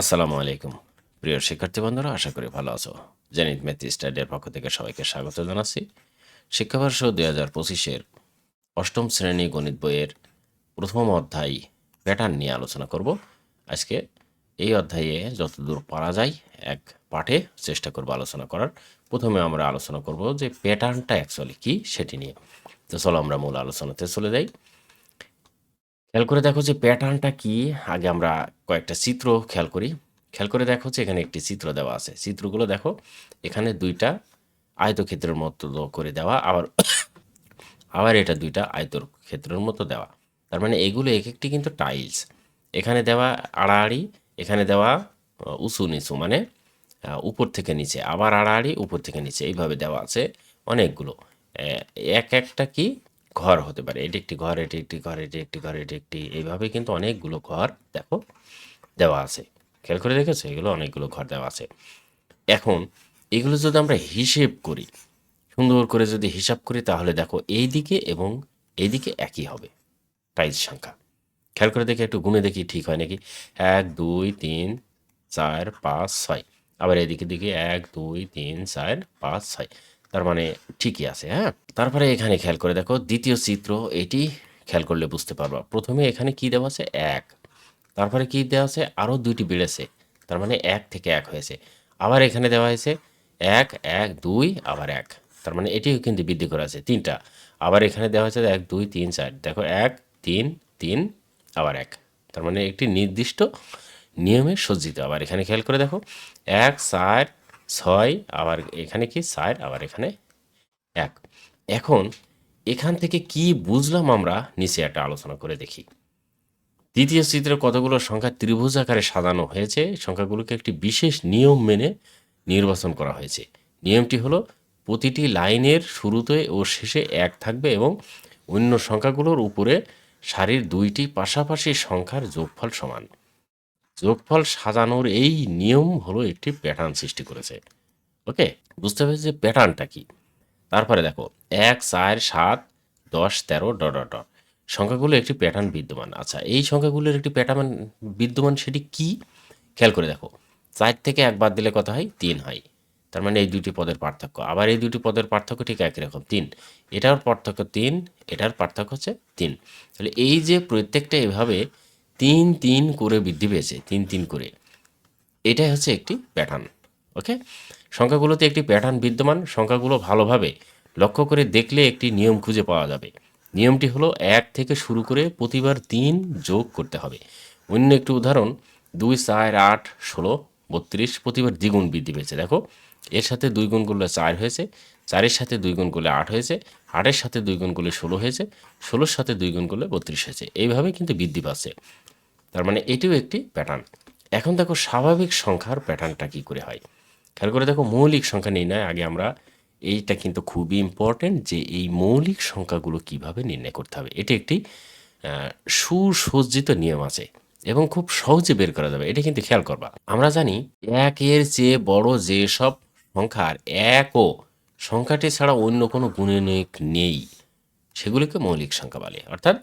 আসসালামু আলাইকুম। প্রিয় শিক্ষার্থী বন্ধুরা, আশা করি ভালো আছো। জেনিত ম্যাথি স্টাডির পক্ষ থেকে সবাইকে স্বাগত জানাচ্ছি। শিক্ষাবর্ষ দুই হাজার পঁচিশের অষ্টম শ্রেণি গণিত বইয়ের প্রথম অধ্যায় প্যাটার্ন নিয়ে আলোচনা করব। আজকে এই অধ্যায়ে যতদূর পারা যায় এক পাঠে চেষ্টা করব আলোচনা করার। প্রথমে আমরা আলোচনা করব যে প্যাটার্নটা অ্যাকচুয়ালি কী, সেটি নিয়ে। তো চলো আমরা মূল আলোচনাতে চলে যাই। খেয়াল করে দেখো যে প্যাটার্নটা কি? আগে আমরা কয়েকটা চিত্র খেয়াল করি। খেয়াল করে দেখো যে এখানে একটি চিত্র দেওয়া আছে। চিত্রগুলো দেখো, এখানে দুইটা আয়তক্ষেত্রের মতো করে দেওয়া, আবার আবার এটা দুইটা আয়তর ক্ষেত্রের মতো দেওয়া। তার মানে এগুলো এক একটি কিন্তু টাইলস। এখানে দেওয়া আড়াআড়ি, এখানে দেওয়া উঁচু নিচু মানে উপর থেকে নিচে। আবার আড়াআড়ি, উপর থেকে নিচে। এইভাবে দেওয়া আছে অনেকগুলো। এক একটা কি ঘর হতে পারে। এটি একটি ঘর, এটি একটি ঘর, এটি একটি ঘর, এটি একটি, এইভাবে কিন্তু অনেকগুলো ঘর দেখো দেওয়া আছে। খেয়াল করে দেখেছ? এগুলো অনেকগুলো ঘর দেওয়া আছে। এখন এগুলো যদি আমরা হিসেব করি, সুন্দর করে যদি হিসাব করি, তাহলে দেখো এই দিকে এবং এই দিকে একই হবে টাইলস সংখ্যা। খেয়াল করে দেখি একটু গুনে দেখি, ঠিক হয় নাকি? এক, দুই, তিন, চার, পাঁচ, ছয়। আবার এদিকে দিকে এক, দুই, তিন, চার, পাঁচ, ছয়। তার মানে ঠিকই আছে হ্যাঁ? তারপরে এখানে খেয়াল করে দেখো, দ্বিতীয় চিত্র, এটি খেয়াল করলে বুঝতে পারবা। প্রথমে এখানে কি দেওয়া আছে? এক। তারপরে কি দেওয়া আছে? আরও দুইটি বেড়েছে, তার মানে এক থেকে এক হয়েছে। আবার এখানে দেওয়া হয়েছে, এক এক, দুই, আবার এক। তার মানে এটিও কিন্তু বৃদ্ধি করা আছে, তিনটা। আবার এখানে দেওয়া হয়েছে এক, দুই, তিন, চার। দেখো, এক, তিন তিন, আবার এক। তার মানে একটি নির্দিষ্ট নিয়মে সজ্জিত। আবার এখানে খেয়াল করে দেখো, এক, চার ছয়, আবার এখানে কি চার, আবার এখানে এক। এখন এখান থেকে কি বুঝলাম আমরা? নিচে একটা আলোচনা করে দেখি। দ্বিতীয় চিত্রে কতগুলো সংখ্যা ত্রিভুজ আকারে সাজানো হয়েছে? সংখ্যাগুলোকে একটি বিশেষ নিয়ম মেনে নির্বাচন করা হয়েছে। নিয়মটি হলো, প্রতিটি লাইনের শুরুতে ও শেষে এক থাকবে এবং অন্য সংখ্যাগুলোর উপরে সারির দুইটি পাশাপাশি সংখ্যার যোগফল সমান। যোগফল সাজানোর এই নিয়ম হলো একটি প্যাটার্ন সৃষ্টি করেছে। ওকে বুঝতে পেরেছি যে প্যাটার্নটা কি? তারপরে দেখো, এক, চার, সাত, দশ, তেরো, ডট ডট ডট। সংখ্যাগুলো একটি প্যাটার্ন বিদ্যমান। আচ্ছা এই সংখ্যাগুলোর একটি প্যাটার্ন বিদ্যমান সেটি কি? খেয়াল করে দেখো, চার থেকে এক বাদ দিলে কত হয়? তিন হয়। তার মানে এই দুটি পদের পার্থক্য। আবার এই দুটি পদের পার্থক্য ঠিক একই রকম, তিন। এটার পার্থক্য তিন, এটার পার্থক্য হচ্ছে তিন। তাহলে এই যে প্রত্যেকটা এভাবে তিন তিন করে বৃদ্ধি পেয়েছে, তিন তিন করে। এটাই হচ্ছে একটি প্যাটার্ন ওকে সংখ্যাগুলোতে একটি প্যাটার্ন বিদ্যমান, সংখ্যাগুলো ভালোভাবে লক্ষ্য করে দেখলে একটি নিয়ম খুঁজে পাওয়া যাবে। নিয়মটি হলো এক থেকে শুরু করে প্রতিবার তিন যোগ করতে হবে। অন্য একটি উদাহরণ, দুই, চার, আট, ষোলো, বত্রিশ, প্রতিবার দ্বিগুণ বৃদ্ধি পেয়েছে। দেখো, এর সাথে দুই গুণ করলে চার হয়েছে, চারের সাথে দুই গুণ করলে আট হয়েছে আটের সাথে দুই গুণ করলে ষোলো হয়েছে, ষোলোর সাথে দুই গুণ করলে বত্রিশ হয়েছে। এইভাবে কিন্তু বৃদ্ধি পাচ্ছে। তার মানে এটিও একটি প্যাটার্ন এখন দেখো স্বাভাবিক সংখ্যার প্যাটার্নটা কী করে হয়? খেয়াল করে দেখো মৌলিক সংখ্যা নির্ণয়, আগে আমরা এইটা কিন্তু খুবই ইম্পর্টেন্ট যে এই মৌলিক সংখ্যাগুলো কীভাবে নির্ণয় করতে হবে। এটি একটি সুসজ্জিত নিয়ম আছে এবং খুব সহজে বের করা যাবে। এটা কিন্তু খেয়াল করবা। আমরা জানি একের চেয়ে বড় যে সব সংখ্যার একও সংখ্যাটি ছাড়া অন্য কোনো গুণনীয়ক নেই। সেগুলিকে মৌলিক সংখ্যা বলে। অর্থাৎ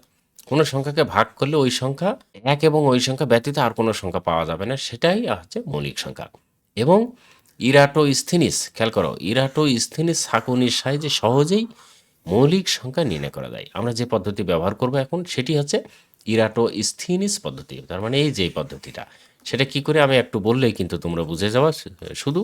কোনো সংখ্যাকে ভাগ করলে ওই সংখ্যা এক এবং ওই সংখ্যা ব্যতীত আর কোনো সংখ্যা পাওয়া যাবে না, সেটাই হচ্ছে মৌলিক সংখ্যা। এবং ইরাটো স্থিনিস খেয়াল করো ইরাটো স্থিনিস সাকুনির সাহায্যে সহজেই মৌলিক সংখ্যা নির্ণয় করা যায়। আমরা যে পদ্ধতি ব্যবহার করব এখন, সেটি হচ্ছে ইরাটো স্থিনিস পদ্ধতি। তার মানে এই যে পদ্ধতিটা, সেটা কি করে আমি একটু বললেই কিন্তু তোমরা বুঝে যাওয়া শুধু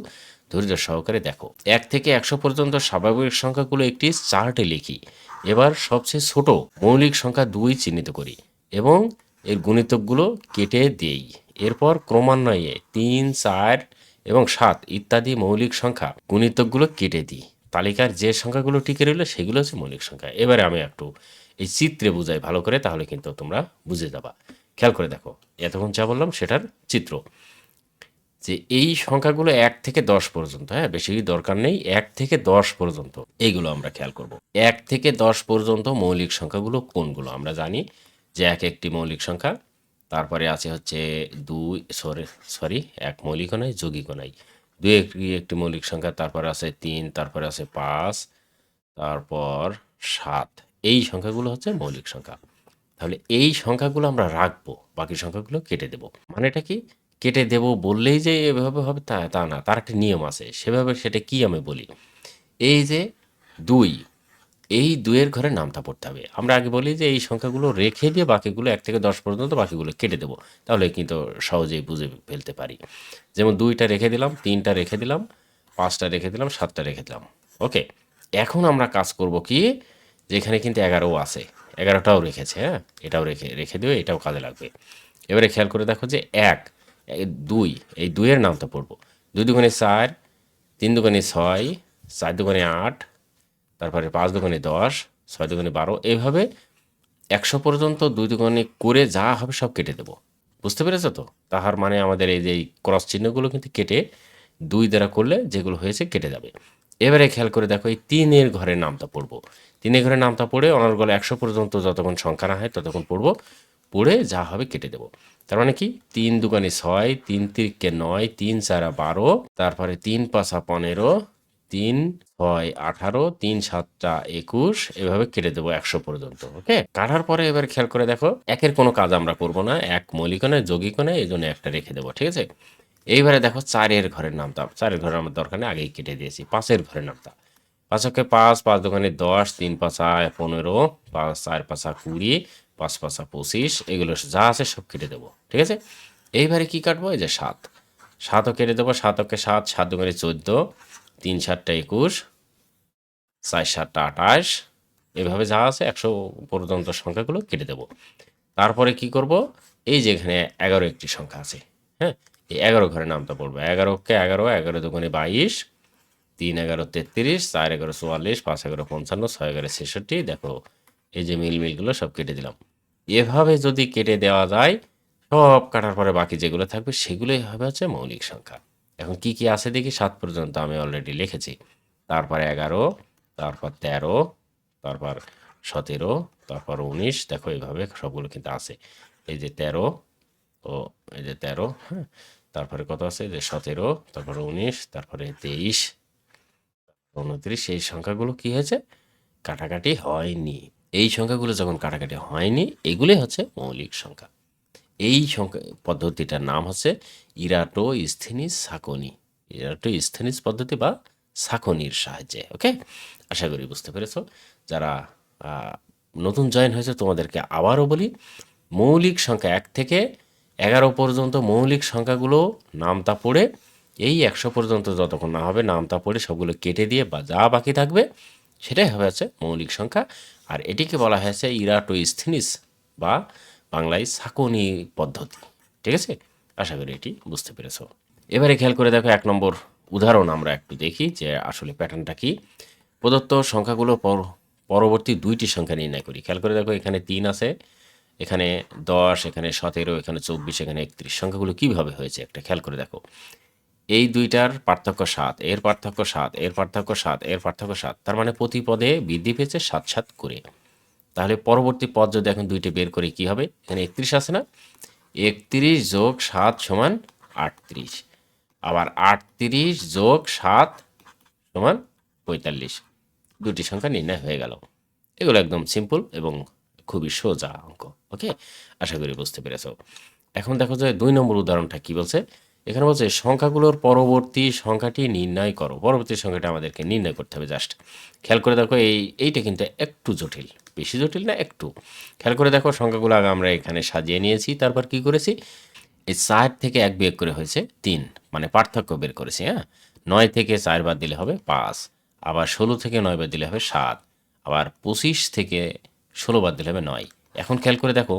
ধৈর্য সহকারে দেখো। এক থেকে একশো পর্যন্ত স্বাভাবিক সংখ্যাগুলো একটি চার্টে লিখি। এবার সবচেয়ে ছোট মৌলিক সংখ্যা দুই চিহ্নিত করি এবং এর গুণিতকগুলো কেটে দেই। এরপর ক্রমান্বয়ে তিন, চার এবং সাত ইত্যাদি মৌলিক সংখ্যা গুণিতকগুলো কেটে দিই। তালিকার যে সংখ্যাগুলো টিকে রইল সেগুলো হচ্ছে মৌলিক সংখ্যা। এবারে আমি একটু এই চিত্রে বুঝাই ভালো করে, তাহলে কিন্তু তোমরা বুঝে যাবা। খেয়াল করে দেখো, এতক্ষণ যা বললাম সেটার চিত্র। যে এই সংখ্যাগুলো এক থেকে দশ পর্যন্ত হ্যাঁ বেশি দরকার নেই, এক থেকে দশ পর্যন্ত। এইগুলো আমরা খেয়াল করব। এক থেকে দশ পর্যন্ত মৌলিক সংখ্যাগুলো কোনগুলো? আমরা জানি যে এক একটি মৌলিক সংখ্যা, তারপরে আছে হচ্ছে দুই, সরি সরি, এক মৌলিক নয়, যৌগিক নয়। দুই একটি একটি মৌলিক সংখ্যা, তারপরে আছে তিন, তারপরে আছে পাঁচ, তারপর সাত। এই সংখ্যাগুলো হচ্ছে মৌলিক সংখ্যা। তাহলে এই সংখ্যাগুলো আমরা রাখব, বাকি সংখ্যাগুলো কেটে দেব। মানেটা কি? কেটে দেব বললেই যে এভাবে হবে তা তা না, তার একটা নিয়ম আছে। সেভাবে সেটা কি আমি বলি? এই যে দুই, এই দুইয়ের ঘরে নামতা পড়তে হবে। আমরা আগে বলি যে এই সংখ্যাগুলো রেখে দিয়ে বাকিগুলো এক থেকে দশ পর্যন্ত বাকিগুলো কেটে দেবো। তাহলে কিন্তু সহজেই বুঝে ফেলতে পারি। যেমন দুইটা রেখে দিলাম, তিনটা রেখে দিলাম, পাঁচটা রেখে দিলাম, সাতটা রেখে দিলাম। ওকে, এখন আমরা কাজ করব কি? যেখানে কিন্তু এগারো আছে। এগারোটাও রেখেছে হ্যাঁ? এটাও রেখে রেখে দিও, এটাও কাজে লাগবে। এবারে খেয়াল করে দেখো যে এক দুই, এই দুইয়ের নামটা পড়ব। দুই দুগুণে চার, তিন দুগুণে ছয়, চার দুগুণে আট, তারপরে পাঁচ দোকানে দশ, ছয় দোকানে বারো, এইভাবে একশো পর্যন্ত দুই দোকানে করে যা হবে সব কেটে দেবো। বুঝতে পেরেছ তো? তাহার মানে আমাদের এই যে ক্রস চিহ্নগুলো কিন্তু কেটে দুই দ্বারা করলে যেগুলো হয়েছে কেটে যাবে। এবারে খেয়াল করে দেখো, এই তিনের ঘরের নামটা পড়ব। তিনের ঘরের নামটা পড়ে অনর্গল একশো পর্যন্ত যতক্ষণ সংখ্যা না হয় ততক্ষণ পড়ব, পড়ে যা হবে কেটে দেবো। তার মানে কি? তিন দুগানে ছয়, তিন তিরিকে নয়, তিন চারা বারো, তারপরে তিন পাঁচা পনেরো, তিন ছয় আঠারো, তিন সাতটা একুশ, এভাবে কেটে দেবো একশো পর্যন্ত, ওকে? কাটার পরে এবার খেয়াল করে দেখো, একের কোনো কাজ আমরা করব না, এক মৌলিকনে যৌগিকনে এই জন্য একটা রেখে দেবো, ঠিক আছে? এইবারে দেখো চারের ঘরের নামটা, চারের ঘরের আমার দরকার নেই, আগেই কেটে দিয়েছি, পাঁচের ঘরের নামটা। পাঁচকে পাঁচ পাঁচ দোকানে দশ, তিন পাঁচা পনেরো, পাঁচ, চার পাঁচা কুড়ি পাঁচ, পাঁচা পঁচিশ, এগুলো যা আছে সব কেটে দেবো, ঠিক আছে? এইবারে কি কাটবো? এই যে সাত। সাতও কেটে দেবো, সাতকে সাত সাত দোকানে চোদ্দ, তিন সাতটা একুশ, চার সাতটা আঠাশ, এভাবে যা আছে একশো পর্যন্ত সংখ্যাগুলো কেটে দেবো। তারপরে কি করব? এই যে এখানে এগারো একটি সংখ্যা আছে হ্যাঁ? এই এগারো ঘরের নামটা পড়ব এগারোকে এগারো এগারো দোকানে বাইশ, তিন এগারো তেত্রিশ, চার এগারো চুয়াল্লিশ, পাঁচ এগারো পঞ্চান্ন, ছয় এগারো ছেষট্টি, দেখো, এই যে মিল মিলগুলো সব কেটে দিলাম। এভাবে যদি কেটে দেওয়া যায়, সব কাটার পরে বাকি যেগুলো থাকবে, সেগুলোই হবে হচ্ছে মৌলিক সংখ্যা। এখন কি কি আছে দেখি, সাত পর্যন্ত আমি অলরেডি লিখেছি। তারপর এগারো, তারপর তেরো, তারপর সতেরো, তারপর উনিশ। দেখো এইভাবে সবগুলো কিন্তু আছে। এই যে তেরো, ও, এই যে তেরো হ্যাঁ। তারপরে কত আছে? যে সতেরো, তারপরে উনিশ, তারপরে তেইশ, উনত্রিশ। এই সংখ্যাগুলো কি হয়েছে? কাটাকাটি হয়নি। এই সংখ্যাগুলো যখন কাটাকাটি হয়নি, এগুলোই হচ্ছে মৌলিক সংখ্যা। এই সংখ্যা, পদ্ধতিটার নাম হচ্ছে ইরাটো স্থিনিস সাকনি। ইরাটো স্থিনিস পদ্ধতি বা সাকনির সাহায্যে, ওকে? আশা করি বুঝতে পেরেছ। যারা নতুন জয়েন হয়েছে, তোমাদেরকে আবারও বলি, মৌলিক সংখ্যা এক থেকে এগারো পর্যন্ত মৌলিক সংখ্যাগুলো নামতা পড়ে, এই একশো পর্যন্ত যতক্ষণ না হবে, নামতা পড়ে সবগুলো কেটে দিয়ে বা যা বাকি থাকবে, সেটাই হবে হচ্ছে মৌলিক সংখ্যা। আর এটিকে বলা হয়েছে ইরাটো স্থিনিস বা বাংলায় সাকনি পদ্ধতি। ঠিক আছে? আশা করি এটি বুঝতে পেরেছ। এবারে খেয়াল করে দেখো এক নম্বর উদাহরণ আমরা একটু দেখি যে আসলে প্যাটার্নটা কি। প্রদত্ত সংখ্যাগুলো পর- পরবর্তী দুইটি সংখ্যা নির্ণয় করি। খেয়াল করে দেখো এখানে তিন আছে, এখানে দশ, এখানে সতেরো, এখানে চব্বিশ, এখানে একত্রিশ। সংখ্যাগুলো কীভাবে হয়েছে? একটা খেয়াল করে দেখো। এই দুইটার পার্থক্য সাত, এর পার্থক্য সাত, এর পার্থক্য সাত, এর পার্থক্য সাত। তার মানে প্রতি পদে বৃদ্ধি পেয়েছে সাত সাত করে। তাহলে পরবর্তী পদ যদি এখন দুইটা বের করি, কি হবে? এখানে একত্রিশ আছে না? একত্রিশ যোগ সাত সমান আটত্রিশ। আবার আটত্রিশ যোগ সাত সমান পঁয়তাল্লিশ। দুটি সংখ্যা নির্ণয় হয়ে গেল। এগুলো একদম সিম্পল এবং খুবই সোজা অঙ্ক ওকে আশা করি বুঝতে পেরেছ। এখন দেখো যে দুই নম্বর উদাহরণটা কি বলছে? এখানে বলছে, সংখ্যাগুলোর পরবর্তী সংখ্যাটি নির্ণয় করো। পরবর্তী সংখ্যাটা আমাদেরকে নির্ণয় করতে হবে জাস্ট খেয়াল করে দেখো, এই, এইটা কিন্তু একটু জটিল। বেশি জটিল না, একটু। খেয়াল করে দেখো, সংখ্যাগুলো আগে আমরা এখানে সাজিয়ে নিয়েছি, তারপর কি করেছি? এই চার থেকে এক বিয়োগ করে হয়েছে তিন মানে পার্থক্য বের করেছি হ্যাঁ? নয় থেকে চার বাদ দিলে হবে পাঁচ, আবার ষোলো থেকে নয় বাদ দিলে হবে সাত, আবার পঁচিশ থেকে ষোলো বাদ দিলে হবে নয়। এখন খেয়াল করে দেখো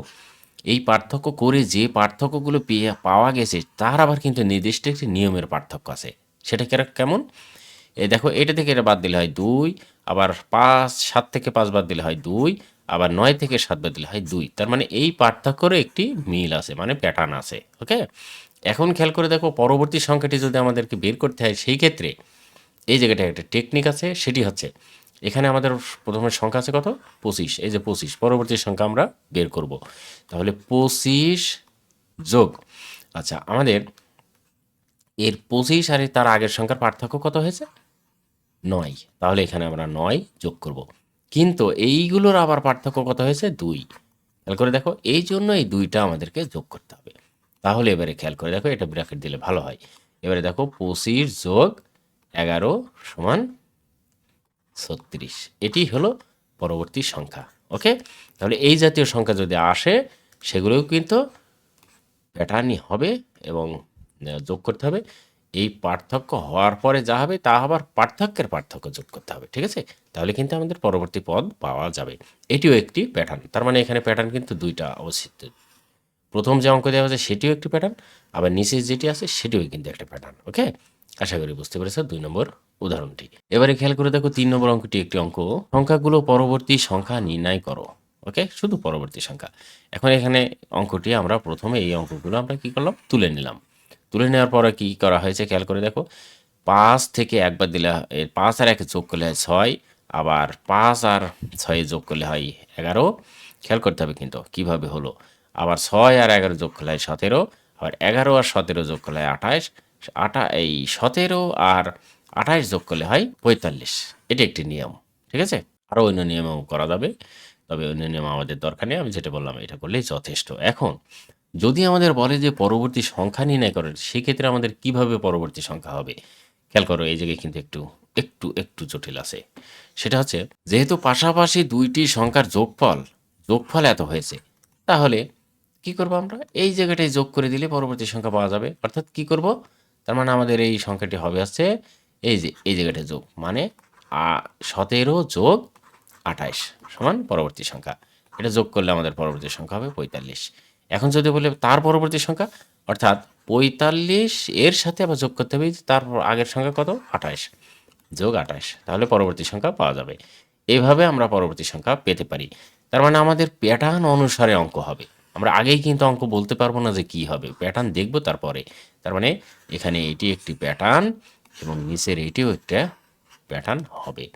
এই পার্থক্য করে যে পার্থক্যগুলো পেয়ে পাওয়া গেছে, তার আবার কিন্তু নির্দিষ্ট একটি নিয়মের পার্থক্য আছে। সেটা কেমন? এ দেখো, এটা থেকে এটা বাদ দিলে হয় দুই, আবার পাঁচ, সাত থেকে পাঁচ বাদ দিলে হয় দুই, আবার নয় থেকে সাত বাদ দিলে হয় দুই। তার মানে এই পার্থক্যরও একটি মিল আছে মানে প্যাটার্ন আছে, ওকে? এখন খেয়াল করে দেখো, পরবর্তী সংখ্যাটি যদি আমাদেরকে বের করতে হয়, সেই ক্ষেত্রে এই জায়গাটায় একটা টেকনিক আছে, সেটি হচ্ছে এখানে আমাদের প্রথমে সংখ্যা আছে কত? পঁচিশ। এই যে পঁচিশ, পরবর্তী সংখ্যা আমরা বের করব। তাহলে পঁচিশ যোগ আচ্ছা আমাদের এর পঁচিশ আর তার আগের সংখ্যার পার্থক্য কত হয়েছে? নয়। তাহলে এখানে আমরা নয় যোগ করব। কিন্তু এইগুলোর আবার পার্থক্য কত হয়েছে? দুই। খেয়াল করে দেখো, এই জন্য এই দুইটা আমাদেরকে যোগ করতে হবে। তাহলে এবারে খেয়াল করে দেখো, এটা ব্র্যাকেট দিলে ভালো হয়। এবারে দেখো, পঁচিশ যোগ এগারো সমান ছত্রিশ। এটি হলো পরবর্তী সংখ্যা, ওকে? তাহলে এই জাতীয় সংখ্যা যদি আসে, সেগুলোও কিন্তু প্যাটার্নই হবে এবং যোগ করতে হবে। এই পার্থক্য হওয়ার পরে যা হবে, তা আবার পার্থক্যের পার্থক্য যোগ করতে হবে, ঠিক আছে? তাহলে কিন্তু আমাদের পরবর্তী পদ পাওয়া যাবে। এটিও একটি প্যাটার্ন তার মানে এখানে প্যাটার্ন কিন্তু দুইটা অবস্থিত। প্রথম যে অঙ্ক দেওয়া আছে সেটিও একটি প্যাটার্ন আবার নিচে যেটি আছে, সেটিও কিন্তু একটা প্যাটার্ন ওকে? আশা করি বুঝতে পেরেছ দুই নম্বর উদাহরণটি। এবারে খেয়াল করে দেখো, তিন নম্বর অঙ্কটি একটি অঙ্ক। সংখ্যাগুলো পরবর্তী সংখ্যা নির্ণয় করো, ওকে? শুধু পরবর্তী সংখ্যা। এখন এখানে অঙ্কটি আমরা প্রথমে এই অঙ্কগুলো আমরা কি করলাম? তুলে নিলাম। তুলে নেওয়ার পরে কি করা হয়েছে? খেয়াল করে দেখো, পাঁচ থেকে একবার দিলে পাঁচ আর একে যোগ করলে হয় ছয়, আবার পাঁচ আর ছয়ে যোগ করলে হয় এগারো। খেয়াল করতে হবে কিন্তু, কীভাবে হলো? আবার ছয় আর এগারো যোগ করলে হয় সতেরো, আবার এগারো আর সতেরো যোগ করলে হয় আঠাশ আটা এই সতেরো আর আঠাশ যোগ করলে হয় পঁয়তাল্লিশ। এটি একটি নিয়ম, ঠিক আছে? আরও অন্য নিয়মও করা যাবে, তবে অন্য নিয়ম আমাদের দরকার নেই। আমি যেটা বললাম, এটা করলেই যথেষ্ট। এখন, যদি আমাদের বলে যে পরবর্তী সংখ্যা নির্ণয় করেন, সেক্ষেত্রে আমাদের কীভাবে পরবর্তী সংখ্যা হবে? খেয়াল করো, এই জায়গায় কিন্তু একটু একটু একটু জটিল আছে। সেটা হচ্ছে, যেহেতু পাশাপাশি দুইটি সংখ্যার যোগফল যোগফল এত হয়েছে, তাহলে কি করব আমরা? এই জায়গাটায় যোগ করে দিলে পরবর্তী সংখ্যা পাওয়া যাবে। অর্থাৎ কি করব? তার মানে আমাদের এই সংখ্যাটি হবে হচ্ছে এই যে, এই জায়গাটা যোগ মানে সতেরো যোগ আঠাইশ সমান পরবর্তী সংখ্যা। এটা যোগ করলে আমাদের পরবর্তী সংখ্যা হবে পঁয়তাল্লিশ। এখন যদি বলে তার পরবর্তী সংখ্যা, অর্থাৎ পঁয়তাল্লিশ এর সাথে আবার যোগ করতে হবে তার আগের সংখ্যা কত? আঠাইশ। যোগ আঠাশ তাহলে পরবর্তী সংখ্যা পাওয়া যাবে। এইভাবে আমরা পরবর্তী সংখ্যা পেতে পারি। তার মানে আমাদের প্যাটার্ন অনুসারে অঙ্ক হবে। আমরা আগেই কিন্তু অঙ্ক বলতে পারব না যে কি হবে। প্যাটার্ন দেখব তারপরে। তার মানে এখানে এটি একটি প্যাটার্ন এবং নিচের এটিও একটা প্যাটার্ন হবে।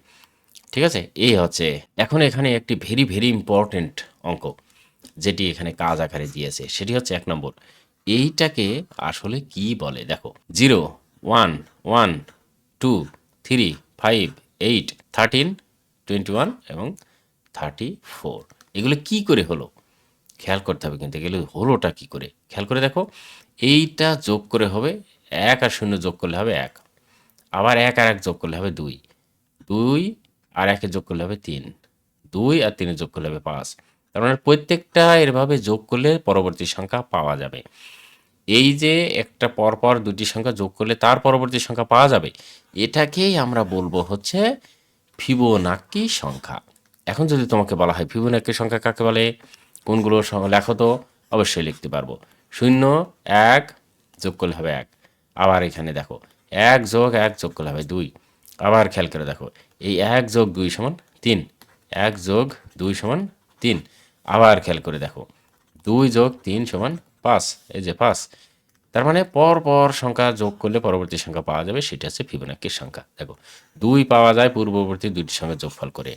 ঠিক আছে? এই হচ্ছে এখন এখানে একটি ভেরি ভেরি ইম্পর্ট্যান্ট অঙ্ক, যেটি এখানে কাজ আকারে দিয়েছে। সেটি হচ্ছে এক নম্বর। এইটাকে আসলে কি বলে? দেখো zero one one two three five eight thirteen twenty one এবং থার্টি ফোর এগুলো কি করে হলো? খেয়াল করতে হবে কিন্তু এগুলো হলোটা কি করে? খেয়াল করে দেখো, এইটা যোগ করে হবে এক আর শূন্য যোগ করলে হবে এক। আবার এক আর এক যোগ করলে হবে দুই। দুই আর একে যোগ করলে হবে তিন। দুই আর তিনে যোগ করলে হবে পাঁচ। তার মানে প্রত্যেকটা এরভাবে যোগ করলে পরবর্তী সংখ্যা পাওয়া যাবে। এই যে একটা পরপর দুটি সংখ্যা যোগ করলে তার পরবর্তী সংখ্যা পাওয়া যাবে, এটাকেই আমরা বলব হচ্ছে ফিবোনাক্কি সংখ্যা। এখন যদি তোমাকে বলা হয় ফিবোনাক্কি সংখ্যা কাকে বলে? কোনগুলো লেখো তো অবশ্যই লিখতে পারব। শূন্য, এক, যোগ করলে হবে এক। আবার এখানে দেখো, এক যোগ এক যোগ করলে হবে দুই। আবার খেয়াল করে দেখো, এই এক যোগ দুই সমান তিন। এক যোগ দুই সমান তিন। আবার খেয়াল করে দেখো, দুই যোগ তিন সমান পাঁচ। এই যে পাঁচ। তার মানে পর পর সংখ্যা যোগ করলে পরবর্তী সংখ্যা পাওয়া যাবে, সেটা হচ্ছে ফিবোনাক্কির সংখ্যা। দেখো, দুই পাওয়া যায় পূর্ববর্তী দুইটি সংখ্যা যোগফল করে।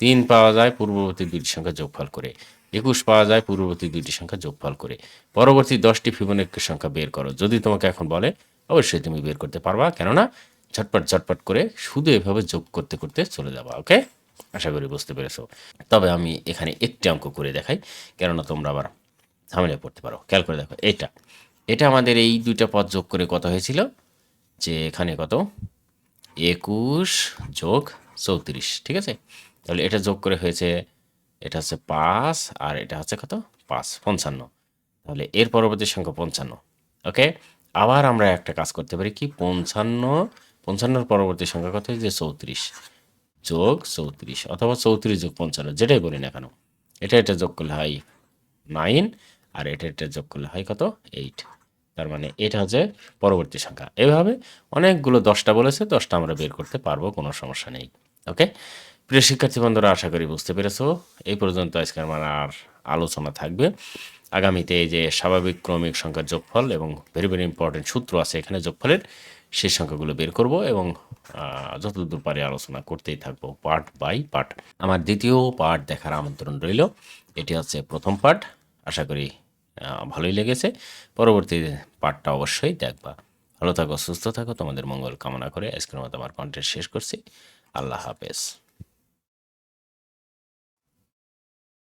তিন পাওয়া যায় পূর্ববর্তী দুইটি সংখ্যা যোগফল করে। একুশ পাওয়া যায়, পূর্ববর্তী দুইটি সংখ্যা যোগফল করে। পরবর্তী দশটি ফিবোনাক্কির সংখ্যা বের করো। যদি তোমাকে এখন বলে, অবশ্যই তুমি বের করতে পারবা, কেননা ঝটপট ঝটপট করে শুধু এভাবে যোগ করতে করতে চলে যাবা, ওকে? আশা করি বুঝতে পেরেছ। তবে আমি এখানে একটি অঙ্ক করে দেখাই, কেননা তোমরা আবার ঝামেলায় পড়তে পারো। খেয়াল করে দেখো, এটা এটা আমাদের এই দুইটা পদ যোগ করে কত হয়েছিল? যে এখানে কত? একুশ যোগ চৌত্রিশ, ঠিক আছে? তাহলে এটা যোগ করে হয়েছে এটা হচ্ছে পাঁচ আর এটা হচ্ছে কত? পাঁচ, পঞ্চান্ন। তাহলে এর পরবর্তী সংখ্যা পঞ্চান্ন। ওকে? আবার আমরা একটা কাজ করতে পারি কি? পঞ্চান্ন, পঞ্চান্নর পরবর্তী সংখ্যা কত? যে চৌত্রিশ। যোগ চৌত্রিশ অথবা চৌত্রিশ যোগ পঞ্চান্ন, যেটাই বলি না কেন। এটা এটা যোগ করলে হয় নাইন আর এটা এটা যোগ করলে হয় কত? এইট। তার মানে এটা হচ্ছে পরবর্তী সংখ্যা। এভাবে অনেকগুলো দশটা বলেছে, দশটা আমরা বের করতে পারব, কোনো সমস্যা নেই। ওকে? প্রিয় শিক্ষার্থী বন্ধুরা, আশা করি বুঝতে পেরেছ। এই পর্যন্ত আজকে আমার আর আলোচনা থাকবে। আগামীতে এই যে স্বাভাবিক ক্রমিক সংখ্যার যোগফল এবং ভেরি ভেরি ইম্পর্টেন্ট সূত্র আছে এখানে যোগফলের, সেই সংখ্যাগুলো বের করব এবং যতদূর পারে আলোচনা করতেই থাকব পার্ট বাই পার্ট আমার দ্বিতীয় পার্ট দেখার আমন্ত্রণ রইল। এটি হচ্ছে প্রথম পার্ট আশা করি ভালোই লেগেছে। পরবর্তী পার্টটা অবশ্যই দেখবা। ভালো থাকো, সুস্থ থাকো। তোমাদের মঙ্গল কামনা করে আজকের মতো আমার কন্টেন্ট শেষ করছি। আল্লাহ হাফেজ।